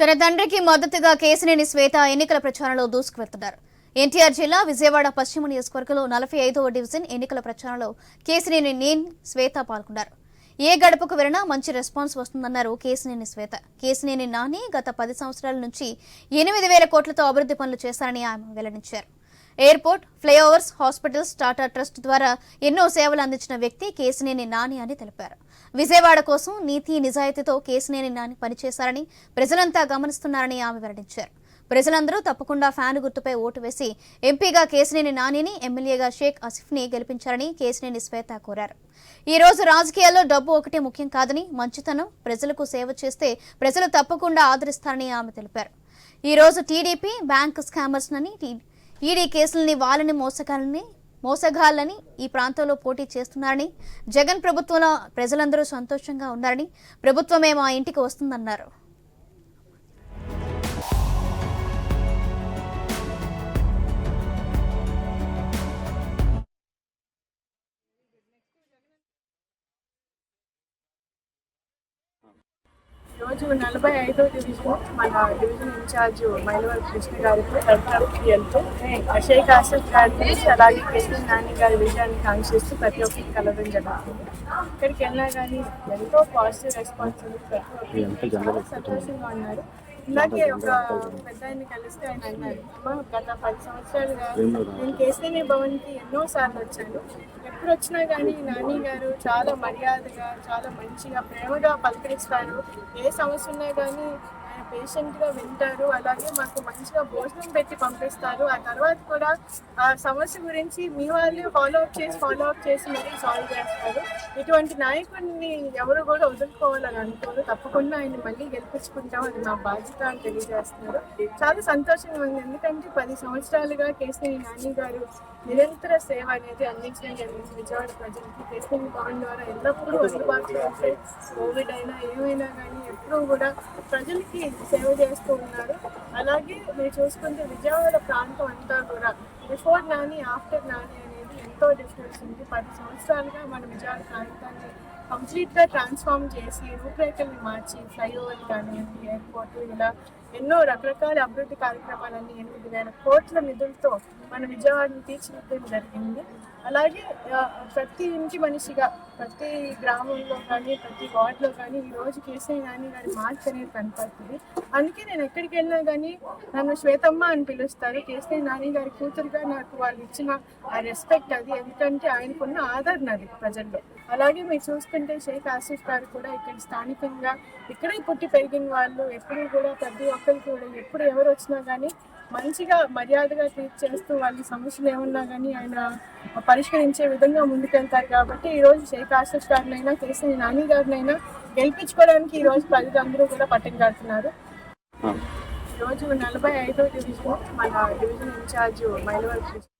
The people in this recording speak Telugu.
తన తండ్రికి మద్దతుగా కేసినేని శ్వేత ఎన్నికల ప్రచారంలో దూసుకువెళ్తున్నారు. ఎన్టీఆర్ జిల్లా విజయవాడ పశ్చిమ నియోజకవర్గంలో నలభై ఐదవ డివిజన్ ఎన్నికల ప్రచారంలో కేసినేని నేన్ శ్వేత పాల్గొన్నారు. ఏ గడపకు వెళ్ళినా మంచి రెస్పాన్స్ వస్తుందన్నారు కేసినేని శ్వేత. కేసినేని నాని గత పది సంవత్సరాల నుంచి ఎనిమిది వేల కోట్లతో అభివృద్ధి పనులు చేశారని ఆమె వెల్లడించారు. Airport flyovers hospitals Tata trust ద్వారా ఎన్నో సేవలు అందించిన వ్యక్తి కేసినేని నాని అని తెలిపారు. విజయవాడ కోసం నీతి నిజాయితీతో కేసినేని నాని పనిచేశారని ప్రజలంతా గమనిస్తున్నారని ఆమె వెల్లడించారు. ప్రజలందరూ తప్పకుండా ఫ్యాన్ గుర్తుపై ఓటు వేసి ఎంపీగా కేసినేని నానిని ఎమ్మెల్యేగా షేక్ అసిఫ్ని గెలిపించారని కేసినేని శ్వేత కోరారు. ఈ రోజు రాజకీయాల్లో డబ్బు ఒకటే ముఖ్యం కాదని మంచితనం ప్రజలకు సేవ చేస్తే ప్రజలు తప్పకుండా ఆదరిస్తారని ఆమె తెలిపారు. ఈ రోజు టీడీపీ బ్యాంక్ స్కామర్స్ నని ఈడీ కేసులని వాళ్ళని మోసగాలని మోసగాళ్ళని ఈ ప్రాంతంలో పోటీ చేస్తున్నారని జగన్ ప్రభుత్వంలో ప్రజలందరూ సంతోషంగా ఉన్నారని ప్రభుత్వమే మా ఇంటికి వస్తుందన్నారు. రోజు నలభై ఐదో డివిజన్ మన డివిజన్ ఇన్ఛార్జ్ మైలవరం కృష్ణ గారికి ప్రతి వెళ్తూ షేక్ ఆసిఫ్ గారి గురించి అలాగే కృష్ణ నాని గారి విజయాన్ని కాంక్షిస్తూ ప్రతి ఒక్కరికి కలవడం జరుగుతుంది. ఇక్కడికి వెళ్ళినా కానీ ఎంతో పాజిటివ్ రెస్పాన్స్ ఉంది. ప్రతి ఒక్కరికి చాలా సంతోషంగా ఉన్నారు. ఇందాకే ఒక పెద్ద ఆయన కలిస్తే ఆయన అన్నారు గత పది సంవత్సరాలుగా నేను కేసీఆర్ భవన్కి ఎన్నో సార్లు వచ్చాను. ఎప్పుడు వచ్చినా కానీ నాని గారు చాలా మర్యాదగా చాలా మంచిగా ప్రేమగా పలకరిస్తారు. ఏ సమస్య ఉన్నా కానీ ఆయన పేషెంట్గా వింటారు. అలాగే మాకు మంచిగా భోజనం పెట్టి పంపిస్తారు. ఆ తర్వాత కూడా ఆ సమస్య గురించి మీ వాళ్ళే ఫాలో అప్ చేసి ఫాలో అప్ చేసి మరీ సాల్వ్ చేస్తారు. ఇటువంటి నాయకుడిని ఎవరు కూడా వదులుకోవాలని అనుకోరు. తప్పకుండా ఆయన మళ్ళీ గెలిపించుకుంటాం అది మా బాధ్యత అని తెలియజేస్తున్నారు. చాలా సంతోషంగా ఉంది. ఎందుకంటే పది సంవత్సరాలుగా కేసీఆర్ నాని గారు నిరంతర సేవ అనేది అందించడం జరిగింది. విజయవాడ ప్రజలకి కేసీఆర్ భవన్ ద్వారా ఎల్లప్పుడూ అందుబాటులో ఉంటే కోవిడ్ అయినా ఏమైనా కానీ ఎప్పుడూ కూడా ప్రజలకి సేవ చేస్తూ ఉన్నారు. అలాగే మీరు చూసుకుంటే విజయవాడ ప్రాంతం అంతా కూడా బిఫోర్ నాని ఆఫ్టర్ నాని అనేది ఎంతో డిఫరెన్స్ ఉంది. పది సంవత్సరాలుగా మన విజయవాడ ప్రాంతాన్ని కంప్లీట్గా ట్రాన్స్ఫార్మ్ చేసి రూపురేఖల్ని మార్చి ఫ్లైఓవర్ కానివ్వండి ఎయిర్పోర్ట్ ఇలా ఎన్నో రకరకాల అభివృద్ధి కార్యక్రమాలన్నీ ఎనిమిది వేల కోట్ల నిధులతో మన విజయవాడని తీర్చిదిద్దడం జరిగింది. అలాగే ప్రతి ఇంటి మనిషిగా ప్రతి గ్రామంలో కానీ ప్రతి వార్డులో కానీ ఈ రోజు కేసీఆర్ నాని గారి మార్క్ అనేది కనపడుతుంది. అందుకే నేను ఎక్కడికి వెళ్ళినా కానీ నన్ను శ్వేతమ్మ అని పిలుస్తారు. కేసీఆర్ నాని గారి కూతురుగా నాకు వాళ్ళు ఇచ్చిన ఆ రెస్పెక్ట్ అది. ఎందుకంటే ఆయనకున్న ఆదరణ అది ప్రజల్లో. అలాగే మీరు చూసుకుంటే షేక్ ఆసిఫ్ గారు కూడా ఇక్కడ స్థానికంగా ఇక్కడే పుట్టి పెరిగిన వాళ్ళు ఎప్పుడు కూడా ప్రతి ఒక్కరికి కూడా ఎప్పుడు ఎవరు వచ్చినా కానీ మంచిగా మర్యాదగా ట్రీట్ చేస్తూ వాళ్ళ సమస్యలు ఏమన్నా కానీ ఆయన పరిష్కరించే విధంగా ముందుకెళ్తారు కాబట్టి ఈ రోజు షేక్ ఆసిఫ్ గారినైనా కేసీఆర్ నాని గారినైనా గెలిపించుకోవడానికి ఈ రోజు ప్రజలందరూ కూడా పట్టం కడుతున్నారు ఈ రోజు నలభై ఐదో డివిజన్ మన డివిజన్ ఇన్ఛార్జ్ మైలవరం